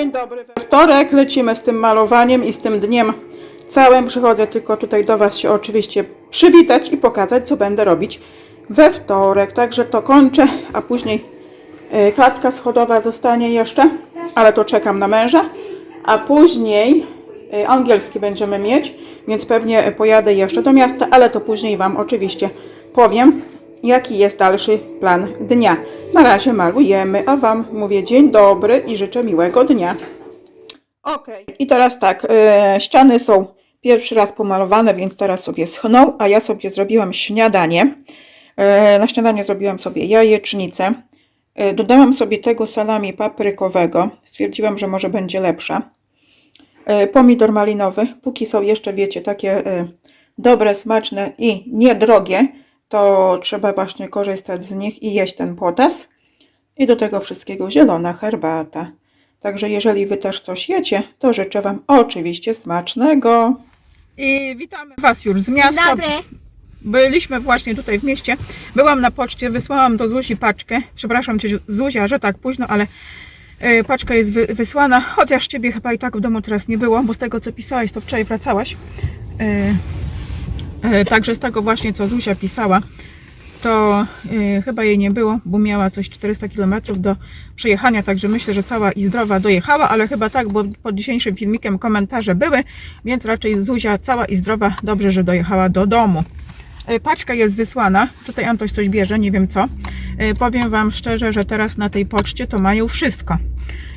Dzień dobry. We wtorek lecimy z tym malowaniem i z tym dniem całym. Przychodzę tylko tutaj do Was się oczywiście przywitać i pokazać, co będę robić we wtorek. Także to kończę, a później e, klatka schodowa zostanie jeszcze, ale to czekam na męża. A później e, angielski będziemy mieć, więc pewnie pojadę jeszcze do miasta, ale to później Wam oczywiście powiem, jaki jest dalszy plan dnia. Na razie malujemy, a Wam mówię dzień dobry i życzę miłego dnia. Ok, i teraz tak, e, ściany są pierwszy raz pomalowane, więc teraz sobie schną, a ja sobie zrobiłam śniadanie. E, na śniadanie zrobiłam sobie jajecznicę. E, dodałam sobie tego salami paprykowego. Stwierdziłam, że może będzie lepsza. E, pomidor malinowy. Póki są jeszcze, wiecie, takie e, dobre, smaczne i niedrogie, to trzeba właśnie korzystać z nich i jeść ten potas. I do tego wszystkiego zielona herbata. Także jeżeli Wy też coś jecie, to życzę Wam oczywiście smacznego. I witamy Was już z miasta. Dobry. Byliśmy właśnie tutaj w mieście. Byłam na poczcie, wysłałam do Zuzi paczkę. Przepraszam Cię Zuzia, że tak późno, ale e, paczka jest wy, wysłana. Chociaż Ciebie chyba i tak w domu teraz nie było, bo z tego co pisałeś, to wczoraj wracałaś. E, Także z tego właśnie co Zuzia pisała, to e, chyba jej nie było, bo miała coś 400 km do przejechania, także myślę, że cała i zdrowa dojechała, ale chyba tak, bo pod dzisiejszym filmikiem komentarze były, więc raczej Zuzia cała i zdrowa, dobrze, że dojechała do domu. E, Paczka jest wysłana. Tutaj Antoś coś bierze, nie wiem co. Powiem Wam szczerze, że teraz na tej poczcie to mają wszystko.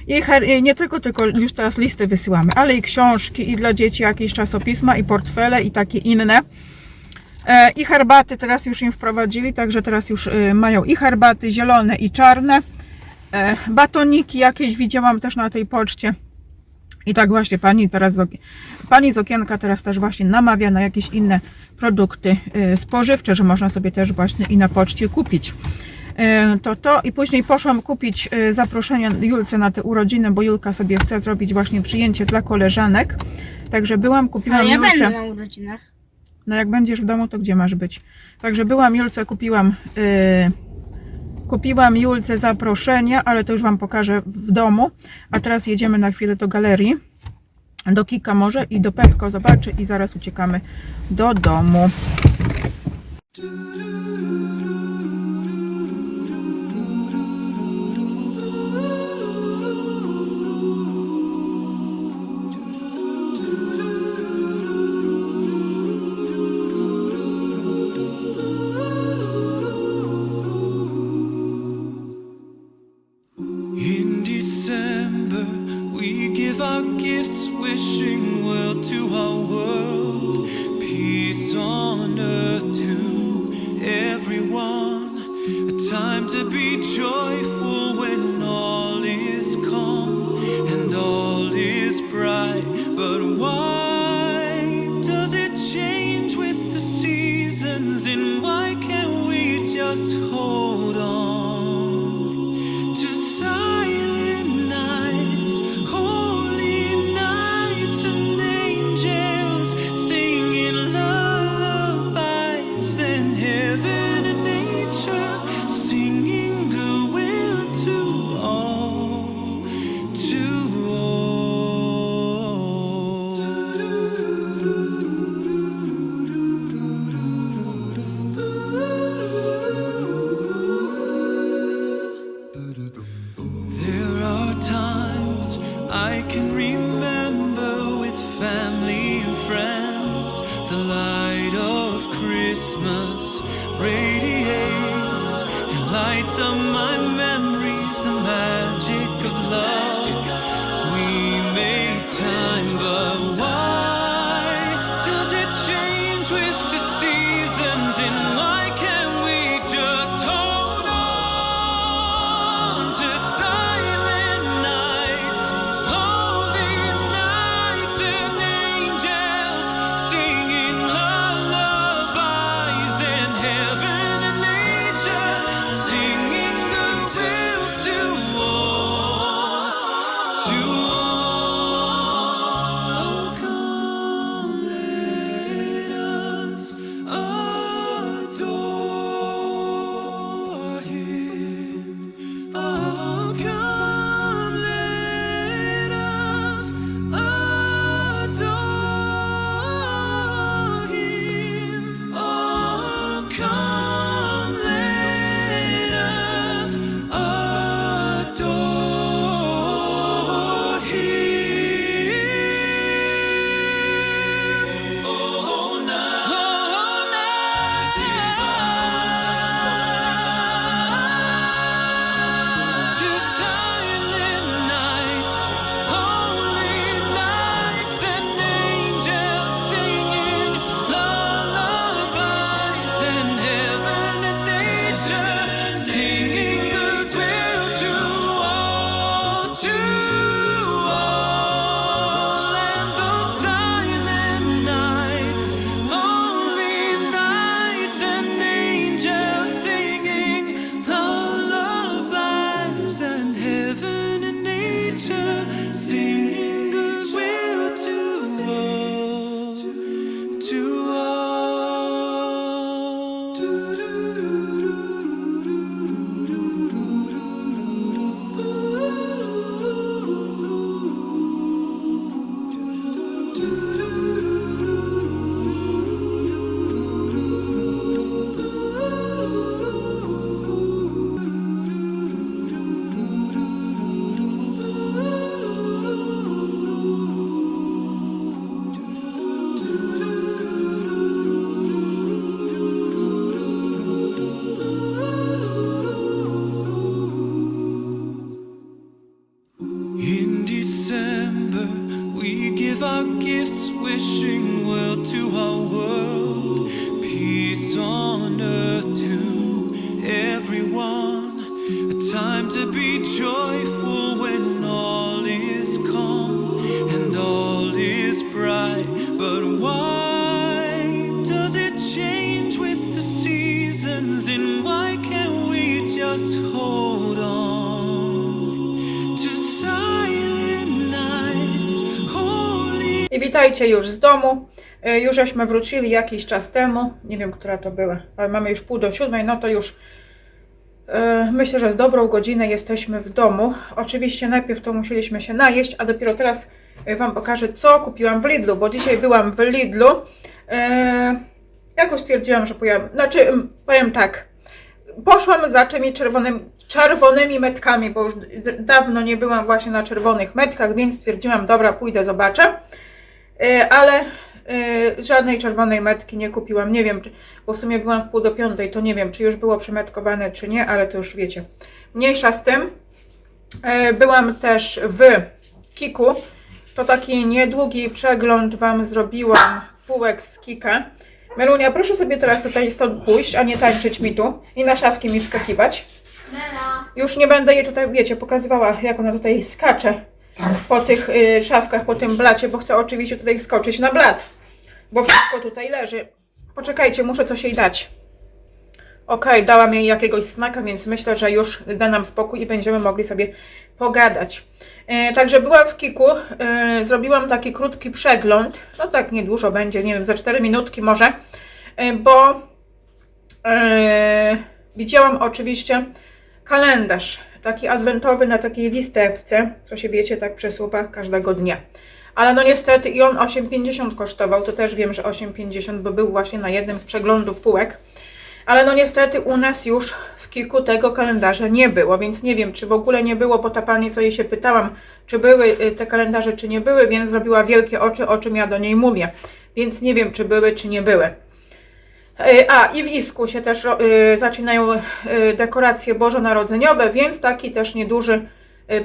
I nie tylko, tylko już teraz listy wysyłamy, ale i książki, i dla dzieci jakieś czasopisma, i portfele, i takie inne. E, I herbaty teraz już im wprowadzili, także teraz już e, mają i herbaty zielone, i czarne. E, Batoniki jakieś widziałam też na tej poczcie. I tak właśnie pani teraz pani z okienka teraz też właśnie namawia na jakieś inne produkty y, spożywcze, że można sobie też właśnie i na poczcie kupić. Y, To to i później poszłam kupić y, zaproszenie Julce na te urodziny, bo Julka sobie chce zrobić właśnie przyjęcie dla koleżanek. Także byłam, kupiłam Ale ja Julce. będę na urodzinach. No jak będziesz w domu, to gdzie masz być? Także byłam Julce, kupiłam yy, kupiłam Julce zaproszenie, ale to już Wam pokażę w domu. A teraz jedziemy na chwilę do galerii, do Kika może i do Pepko zobaczy i zaraz uciekamy do domu. And why can't we just hold on? The light of Christmas radiates and lights up my memories, the magic of love. everyone. A time to be joyful when all is calm and all is bright. But why does it change with the seasons? And why can't we just hold on. I witajcie już z domu. E, już żeśmy wrócili jakiś czas temu. Nie wiem, która to była, ale mamy już pół do siódmej, no to już myślę, że z dobrą godzinę jesteśmy w domu. Oczywiście najpierw to musieliśmy się najeść, a dopiero teraz e, Wam pokażę, co kupiłam w Lidlu, bo dzisiaj byłam w Lidlu. E, jakoś stwierdziłam, że powiem, znaczy powiem tak, poszłam za tymi czerwonymi, czerwonymi metkami, bo już dawno nie byłam właśnie na czerwonych metkach, więc stwierdziłam, dobra, pójdę, zobaczę. Ale yy, żadnej czerwonej metki nie kupiłam. Nie wiem, czy, bo w sumie byłam w pół do piątej, to nie wiem, czy już było przemetkowane, czy nie, ale to już wiecie. Mniejsza z tym. Yy, byłam też w Kiku. To taki niedługi przegląd Wam zrobiłam półek z Kika. Melunia, proszę sobie teraz tutaj stąd pójść, a nie tańczyć mi tu i na szafki mi wskakiwać. Już nie będę jej tutaj, wiecie, pokazywała, jak ona tutaj skacze po tych y, szafkach, po tym blacie, bo chcę oczywiście tutaj wskoczyć na blat, bo wszystko tutaj leży. Poczekajcie, muszę coś jej dać. Okej, dałam jej jakiegoś snaka, więc myślę, że już da nam spokój i będziemy mogli sobie pogadać. E, także byłam w Kiku, e, zrobiłam taki krótki przegląd, no tak niedużo będzie, nie wiem, za 4 minutki może, e, bo e, widziałam oczywiście kalendarz, taki adwentowy na takiej listewce, co się wiecie, tak przesuwa każdego dnia. Ale no niestety i on 8,50 kosztował, to też wiem, że 8,50, bo był właśnie na jednym z przeglądów półek. Ale no niestety u nas już w kilku tego kalendarza nie było, więc nie wiem, czy w ogóle nie było, bo ta pani, co jej się pytałam, czy były y, te kalendarze, czy nie były, więc zrobiła wielkie oczy, o czym ja do niej mówię. Więc nie wiem, czy były, czy nie były. Y, A, i w Isku się też y, zaczynają y, dekoracje bożonarodzeniowe, więc taki też nieduży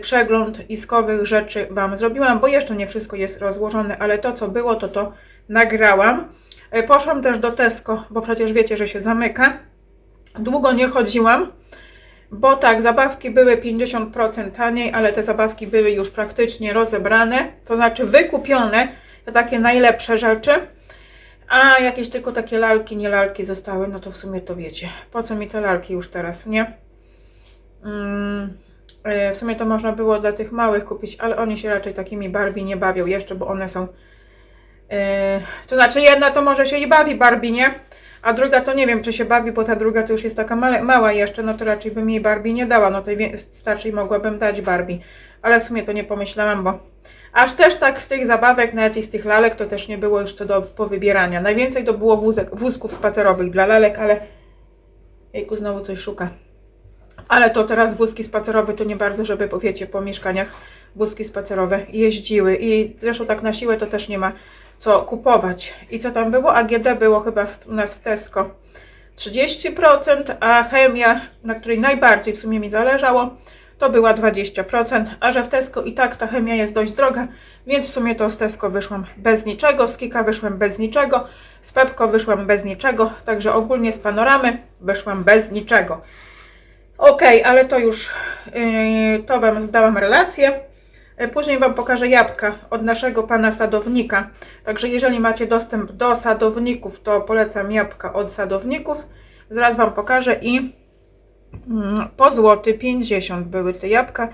przegląd iskowych rzeczy Wam zrobiłam, bo jeszcze nie wszystko jest rozłożone, ale to, co było, to to nagrałam. Poszłam też do Tesco, bo przecież wiecie, że się zamyka. Długo nie chodziłam, bo tak, zabawki były 50% taniej, ale te zabawki były już praktycznie rozebrane, to znaczy wykupione, te takie najlepsze rzeczy. A jakieś tylko takie lalki, nie lalki zostały, no to w sumie to wiecie. Po co mi te lalki już teraz, nie? Mm, e, w sumie to można było dla tych małych kupić, ale oni się raczej takimi Barbie nie bawią jeszcze, bo one są. e, to znaczy, jedna to może się i bawi Barbie, nie? A druga to nie wiem, czy się bawi, bo ta druga to już jest taka male, mała jeszcze, no to raczej bym jej Barbie nie dała. No tej starszej mogłabym dać Barbie. Ale w sumie to nie pomyślałam, bo Aż też tak z tych zabawek, nawet i z tych lalek, to też nie było już co do powybierania. Najwięcej to było wózek, wózków spacerowych dla lalek, ale... Jejku, znowu coś szuka. Ale to teraz wózki spacerowe to nie bardzo, żeby, bo wiecie, po mieszkaniach wózki spacerowe jeździły. I zresztą tak na siłę to też nie ma co kupować. I co tam było? AGD było chyba w, u nas w Tesco 30%, a chemia, na której najbardziej w sumie mi zależało, to była 20%, a że w Tesco i tak ta chemia jest dość droga, więc w sumie to z Tesco wyszłam bez niczego, z Kika wyszłam bez niczego, z Pepko wyszłam bez niczego, także ogólnie z Panoramy wyszłam bez niczego. Ok, ale to już, yy, to Wam zdałam relację. Yy, Później Wam pokażę jabłka od naszego pana sadownika. Także jeżeli macie dostęp do sadowników, to polecam jabłka od sadowników. Zaraz Wam pokażę i po złoty 50 były te jabłka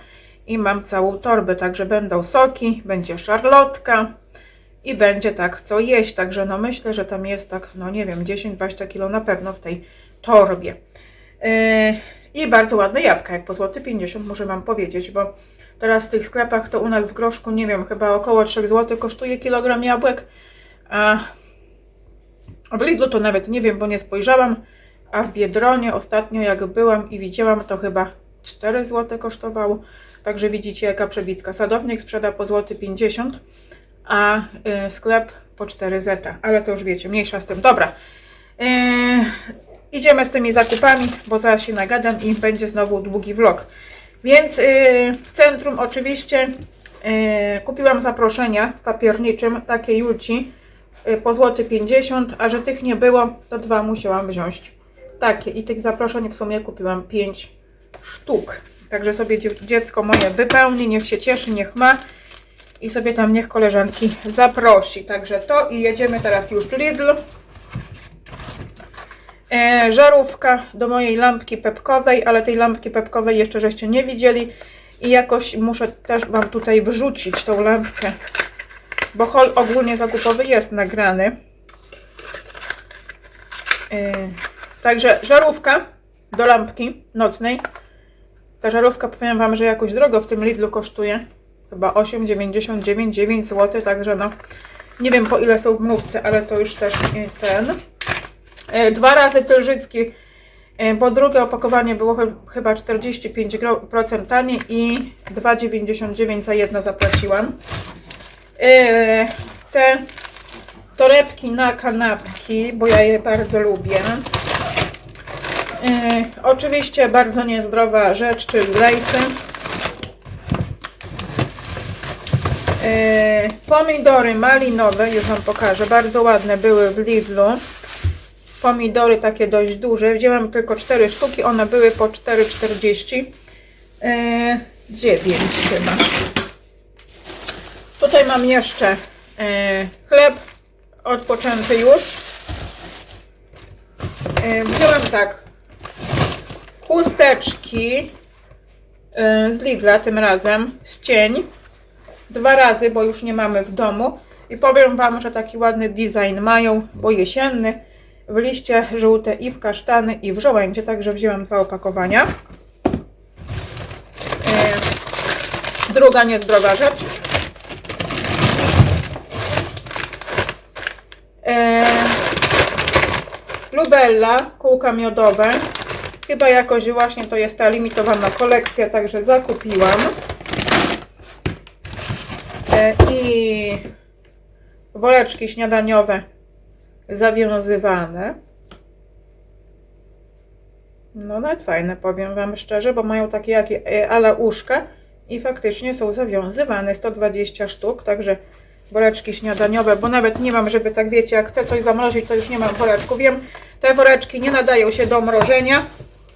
i mam całą torbę, także będą soki, będzie szarlotka i będzie tak co jeść, także no myślę, że tam jest tak, no nie wiem, 10-20 kilo na pewno w tej torbie. Yy, I bardzo ładne jabłka, jak po złoty 50 muszę Wam powiedzieć, bo teraz w tych sklepach to u nas w groszku, nie wiem, chyba około 3 zł kosztuje kilogram jabłek, a w Lidlu to nawet nie wiem, bo nie spojrzałam, a w Biedronie ostatnio jak byłam i widziałam, to chyba 4 zł kosztowało. Także widzicie jaka przebitka. Sadownik sprzeda po złoty 50, a y, sklep po 4 zeta. Ale to już wiecie, mniejsza z tym. Dobra. Y, idziemy z tymi zakupami, bo zaraz się nagadam i będzie znowu długi vlog. Więc y, w centrum oczywiście y, kupiłam zaproszenia w papierniczym, takie Julci y, po złoty 50, a że tych nie było, to dwa musiałam wziąć takie i tych zaproszeń w sumie kupiłam 5 sztuk. Także sobie dzie- dziecko moje wypełni, niech się cieszy, niech ma i sobie tam niech koleżanki zaprosi. Także to i jedziemy teraz już Lidl. E, żarówka do mojej lampki pepkowej, ale tej lampki pepkowej jeszcze żeście nie widzieli i jakoś muszę też Wam tutaj wrzucić tą lampkę bo haul ogólnie zakupowy jest nagrany. Yy, także żarówka do lampki nocnej. Ta żarówka powiem Wam, że jakoś drogo w tym Lidlu kosztuje. Chyba 8,99, 9 zł, także no nie wiem po ile są w mówce, ale to już też ten. Yy, Dwa razy tylżycki, yy, bo drugie opakowanie było chy- chyba 45% taniej i 2,99 za jedno zapłaciłam. Yy, te torebki na kanapki, bo ja je bardzo lubię. Yy, oczywiście bardzo niezdrowa rzecz, czyli lejsy. Yy, pomidory malinowe, już Wam pokażę, bardzo ładne były w Lidlu. Pomidory takie dość duże, wzięłam tylko 4 sztuki, one były po 4,40. Yy, 9 chyba. Tutaj mam jeszcze e, chleb odpoczęty już. E, wziąłem tak chusteczki e, z Lidla tym razem z cień. Dwa razy, bo już nie mamy w domu. I powiem Wam, że taki ładny design mają, bo jesienny. W liście żółte i w kasztany i w żołędzie, także wzięłam dwa opakowania. E, druga niezdrowa rzecz. E, Lubella, kółka miodowe. Chyba jakoś właśnie to jest ta limitowana kolekcja, także zakupiłam. E, I woreczki śniadaniowe zawiązywane. No nawet fajne, powiem Wam szczerze, bo mają takie jak e, ala uszka i faktycznie są zawiązywane. 120 sztuk, także woreczki śniadaniowe, bo nawet nie mam, żeby tak wiecie, jak chcę coś zamrozić, to już nie mam woreczku. Wiem, te woreczki nie nadają się do mrożenia,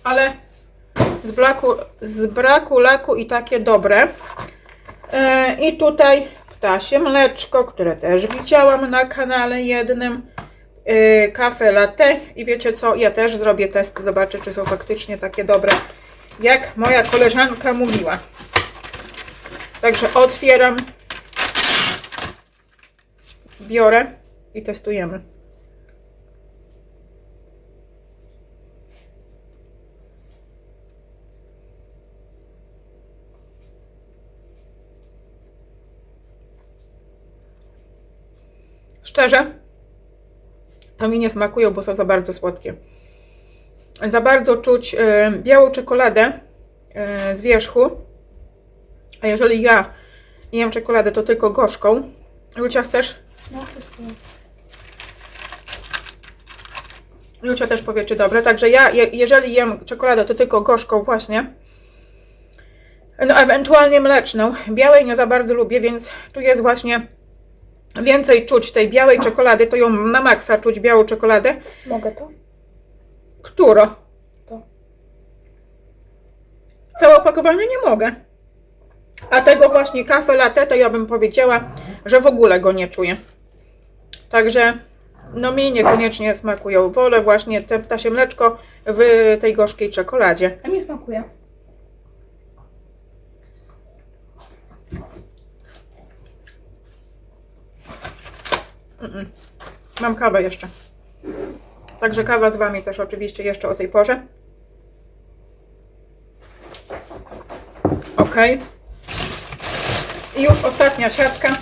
ale z braku, z braku laku i takie dobre. E, I tutaj ptasie mleczko, które też widziałam na kanale jednym. E, Kafe latte i wiecie co, ja też zrobię test, zobaczę czy są faktycznie takie dobre, jak moja koleżanka mówiła. Także otwieram biorę i testujemy. Szczerze, to mi nie smakują, bo są za bardzo słodkie. Za bardzo czuć e, białą czekoladę e, z wierzchu. A jeżeli ja jem czekoladę, to tylko gorzką. Lucia, chcesz? No, Lucia też powie, czy dobre. Także ja, je, jeżeli jem czekoladę, to tylko gorzką właśnie. No, ewentualnie mleczną. Białej nie za bardzo lubię, więc tu jest właśnie więcej czuć tej białej czekolady. To ją na maksa czuć białą czekoladę. Mogę to? Któro? To. Całe opakowanie nie mogę. A tego właśnie kafe latte, to ja bym powiedziała, że w ogóle go nie czuję. Także no mi niekoniecznie smakują. Wolę właśnie te ptasie mleczko w tej gorzkiej czekoladzie. A mi smakuje. Mam kawę jeszcze. Także kawa z Wami też oczywiście jeszcze o tej porze. Ok. I już ostatnia siatka.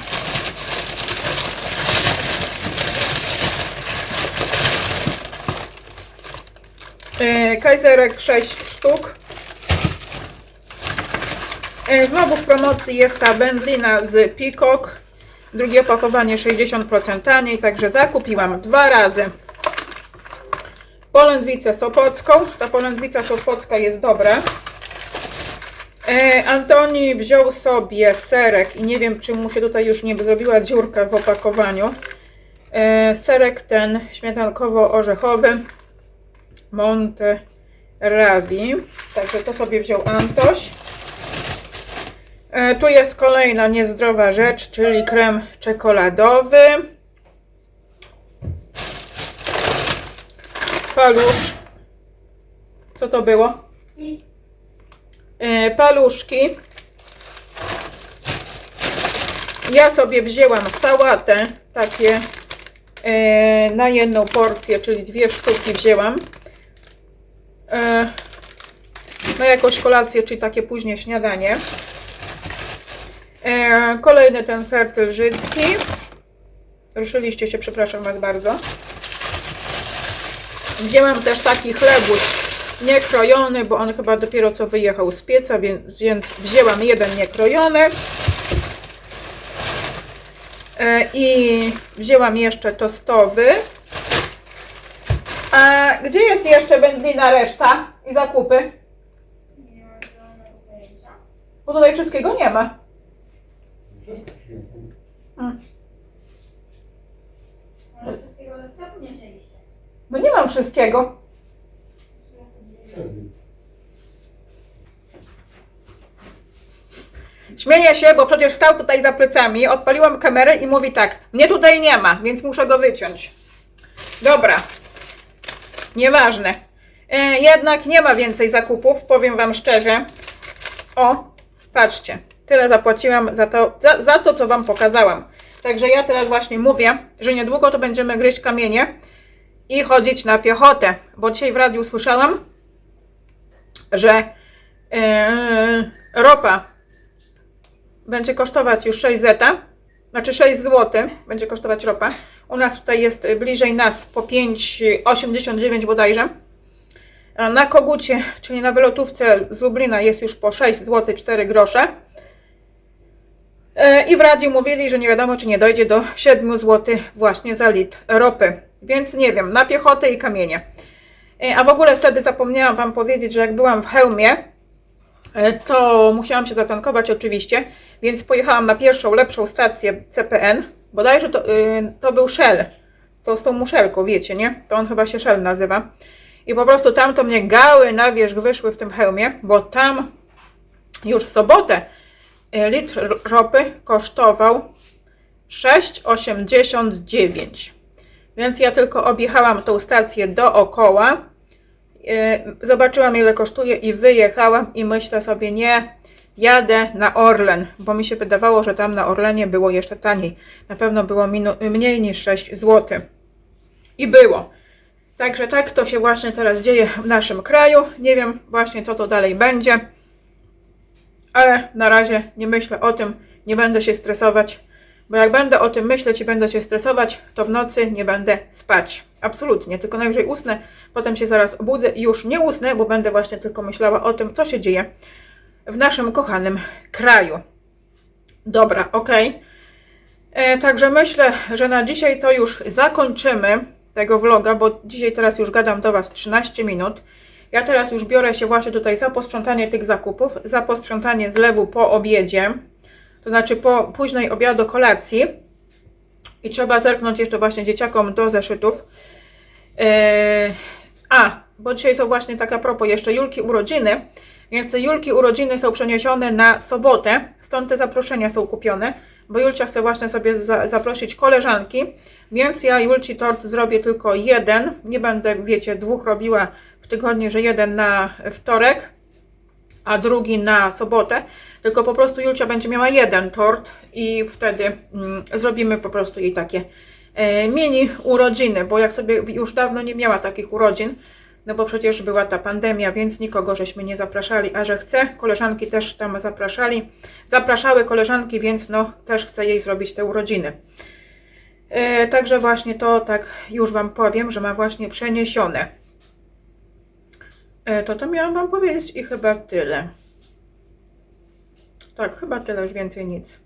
Yy, Kajzerek 6 sztuk. Yy, Znowu w promocji jest ta wędlina z Peacock. Drugie opakowanie 60% taniej, także zakupiłam dwa razy polędwicę sopocką. Ta polędwica sopocka jest dobra. E, Antoni wziął sobie serek i nie wiem, czy mu się tutaj już nie zrobiła dziurka w opakowaniu. E, serek ten śmietankowo-orzechowy Monte Ravi. Także to sobie wziął Antoś. E, Tu jest kolejna niezdrowa rzecz, czyli krem czekoladowy. Palusz. Co to było? Nic. E, Paluszki. Ja sobie wzięłam sałatę, takie e, na jedną porcję, czyli dwie sztuki wzięłam. Na jakąś kolację, czyli takie później śniadanie. E, kolejny ten ser tylżycki. Ruszyliście się, przepraszam Was bardzo. Wzięłam też taki chlebuś niekrojony, bo on chyba dopiero co wyjechał z pieca, więc, więc wzięłam jeden niekrojony. E, I wzięłam jeszcze tostowy. A gdzie jest jeszcze wędlina reszta i zakupy? Bo tutaj wszystkiego nie ma. Mm. Może wszystkiego do sklepu nie wzięliście. No nie mam wszystkiego. Śmieję się, bo przecież stał tutaj za plecami, odpaliłam kamerę i mówi tak, mnie tutaj nie ma, więc muszę go wyciąć. Dobra, nieważne. E, jednak nie ma więcej zakupów, powiem Wam szczerze. O, patrzcie, tyle zapłaciłam za to, za, za to, co Wam pokazałam. Także ja teraz właśnie mówię, że niedługo to będziemy gryźć kamienie i chodzić na piechotę, bo dzisiaj w radiu słyszałam, że e, ropa będzie kosztować już 6 zeta, znaczy 6 zł będzie kosztować ropa. U nas tutaj jest bliżej nas po 5,89 bodajże. Na kogucie, czyli na wylotówce z Lublina jest już po 6 zł 4 grosze. E, I w radiu mówili, że nie wiadomo, czy nie dojdzie do 7 zł właśnie za litr ropy. Więc nie wiem, na piechotę i kamienie. E, A w ogóle wtedy zapomniałam Wam powiedzieć, że jak byłam w hełmie, e, to musiałam się zatankować oczywiście, więc pojechałam na pierwszą, lepszą stację CPN. Bodajże to, to był Shell. To z tą muszelką, wiecie, nie? To on chyba się Shell nazywa. I po prostu tam to mnie gały na wierzch wyszły w tym hełmie, bo tam już w sobotę litr r- ropy kosztował 6,89. Więc ja tylko objechałam tą stację dookoła. Yy, Zobaczyłam ile kosztuje i wyjechałam i myślę sobie nie, jadę na Orlen, bo mi się wydawało, że tam na Orlenie było jeszcze taniej. Na pewno było mniej niż 6 zł. I było. Także tak to się właśnie teraz dzieje w naszym kraju. Nie wiem właśnie co to dalej będzie. Ale na razie nie myślę o tym, nie będę się stresować, bo jak będę o tym myśleć i będę się stresować, to w nocy nie będę spać. Absolutnie, tylko najwyżej usnę, potem się zaraz obudzę i już nie usnę, bo będę właśnie tylko myślała o tym, co się dzieje w naszym kochanym kraju. Dobra, ok. E, także myślę, że na dzisiaj to już zakończymy tego vloga, bo dzisiaj teraz już gadam do Was 13 minut. Ja teraz już biorę się właśnie tutaj za posprzątanie tych zakupów, za posprzątanie zlewu po obiedzie, to znaczy po późnej obiadu kolacji. I trzeba zerknąć jeszcze właśnie dzieciakom do zeszytów. Yy, a, bo dzisiaj są właśnie taka propos jeszcze Julki urodziny, więc Julki urodziny są przeniesione na sobotę, stąd te zaproszenia są kupione, bo Julcia chce właśnie sobie za, zaprosić koleżanki, więc ja Julci tort zrobię tylko jeden, nie będę, wiecie, dwóch robiła w tygodniu, że jeden na wtorek, a drugi na sobotę, tylko po prostu Julcia będzie miała jeden tort i wtedy mm, zrobimy po prostu jej takie e, mini urodziny, bo jak sobie już dawno nie miała takich urodzin, no bo przecież była ta pandemia, więc nikogo żeśmy nie zapraszali, a że chce, koleżanki też tam zapraszali, zapraszały koleżanki, więc no też chcę jej zrobić te urodziny. E, także właśnie to tak już Wam powiem, że ma właśnie przeniesione. E, to to miałam Wam powiedzieć i chyba tyle. Tak, chyba tyle, już więcej nic.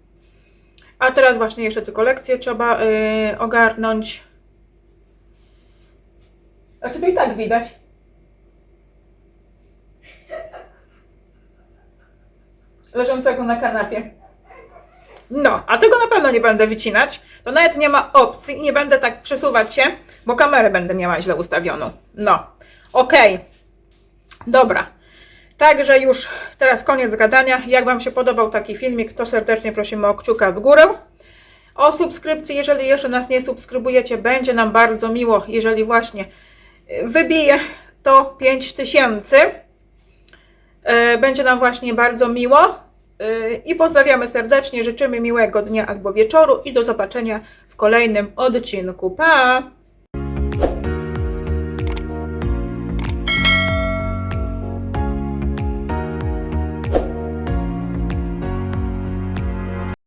A teraz właśnie jeszcze tylko lekcje trzeba y, ogarnąć. A ciebie i tak widać. Leżącego na kanapie. No, a tego na pewno nie będę wycinać. To nawet nie ma opcji i nie będę tak przesuwać się, bo kamerę będę miała źle ustawioną. No, okej. Dobra. Także już teraz koniec gadania. Jak Wam się podobał taki filmik, to serdecznie prosimy o kciuka w górę. O subskrypcji, jeżeli jeszcze nas nie subskrybujecie, będzie nam bardzo miło, jeżeli właśnie y, wybije to 5000. Y, Będzie nam właśnie bardzo miło. Yy, I pozdrawiamy serdecznie, życzymy miłego dnia albo wieczoru i do zobaczenia w kolejnym odcinku. Pa!